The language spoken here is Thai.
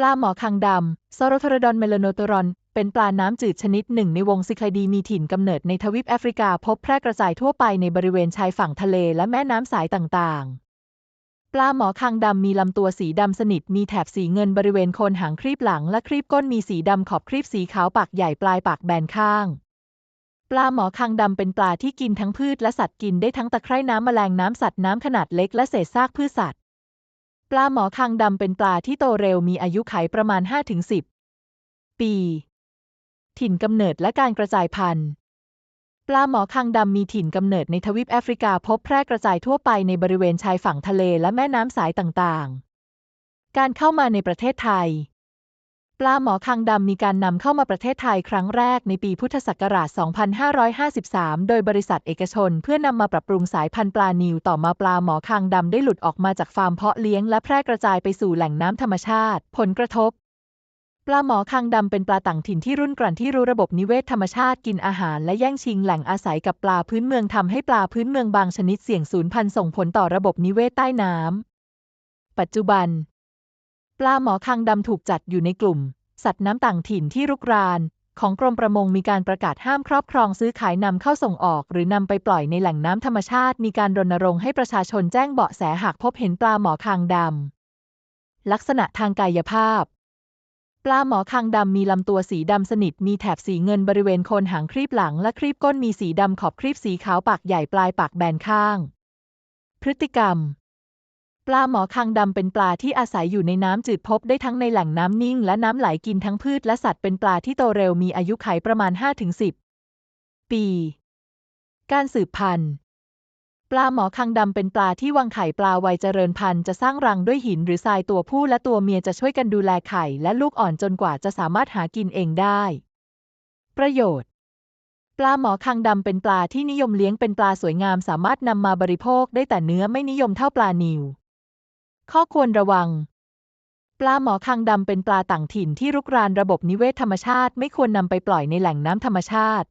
ปลาหมอคางดำซอโรทรดอนเมลโนโตรอน เป็นปลาน้ำจืดชนิดหนึ่งในวงซิคลดีมีถิ่นกำเนิดในทวีปแอฟริกา พบแพร่กระจายทั่วไปในบริเวณชายฝั่งทะเลและแม่น้ำสายต่างๆ ปลาหมอคางดำมีลำตัวสีดำสนิท มีแถบสีเงินบริเวณโคนหางครีบหลัง และครีบก้นมีสีดำขอบครีบสีขาวปากใหญ่ปลายปากแบนข้างปลาหมอคางดำเป็นปลาที่กินทั้งพืชและสัตว์กินได้ทั้งตะไคร่น้ำแมลงน้ำสัตว์น้ำขนาดเล็กและเศษซากพืชสัตว์ ปลาหมอคางดำเป็นปลาที่โตเร็วมีอายุขัยประมาณ 5-10 ปี ถิ่นกำเนิดและการกระจายพันธุ์ ปลาหมอคางดำมีถิ่นกำเนิดในทวีปแอฟริกาพบแพร่กระจายทั่วไปในบริเวณชายฝั่งทะเลและแม่น้ำสายต่างๆ การเข้ามาในประเทศไทย ปลาหมอคางดำมีการนำเข้ามาประเทศไทยครั้งแรกในปีพุทธศักราช 2553 โดยบริษัทเอกชนเพื่อนำมาปรับปรุงสายพันธุ์ปลานิวต่อมาปลาหมอคางดำได้หลุดออกมาจากฟาร์มเพาะเลี้ยงและแพร่กระจายไปสู่แหล่งน้ำธรรมชาติ ผลกระทบ ปลาหมอคางดำเป็นปลาต่างถิ่นที่รุ่นกรั่นที่รู้ระบบนิเวศธรรมชาติกินอาหารและแย่งชิงแหล่งอาศัยกับปลาพื้นเมืองทำให้ปลาพื้นเมืองบางชนิดเสี่ยงสูญพันธุ์ส่งผลต่อระบบนิเวศใต้น้ำปัจจุบัน ปลาหมอคางดำถูกจัดอยู่ในกลุ่ม สัตว์น้ำต่างถิ่นที่รุกราน ของกรมประมงมีการประกาศห้ามครอบครองซื้อขายนำเข้าส่งออก หรือนำไปปล่อยในแหล่งน้ำธรรมชาติ มีการรณรงค์ให้ประชาชนแจ้งเบาะแสหากพบเห็นปลาหมอคางดำลักษณะทางกายภาพ ปลาหมอคางดำมีลำตัวสีดำสนิท มีแถบสีเงินบริเวณโคนหางครีบหลัง และครีบก้นมีสีดำขอบครีบสีขาวปากใหญ่ปลายปากแบนข้าง พฤติกรรม ปลาหมอคางดำเป็นปลาที่อาศัยอยู่ในน้ำจืดพบได้ทั้งในแหล่งน้ำนิ่งและน้ำไหลกินทั้งพืชและสัตว์เป็นปลาที่โตเร็วมีอายุขัยประมาณ 5-10 ปี การสืบพันธุ์ปลาหมอคางดำเป็นปลาที่วางไข่ปลาวัยเจริญพันธุ์จะสร้างรังด้วยหินหรือทรายตัวผู้และตัวเมียจะช่วยกันดูแลไข่และลูกอ่อนจนกว่าจะสามารถหากินเองได้ ประโยชน์ ปลาหมอคางดำเป็นปลาที่นิยมเลี้ยงเป็นปลาสวยงามสามารถนำมาบริโภคได้แต่เนื้อไม่นิยมเท่าปลานิว ข้อควรระวัง ปลาหมอคางดำเป็นปลาต่างถิ่นที่รุกรานระบบนิเวศธรรมชาติ ไม่ควรนำไปปล่อยในแหล่งน้ำธรรมชาติ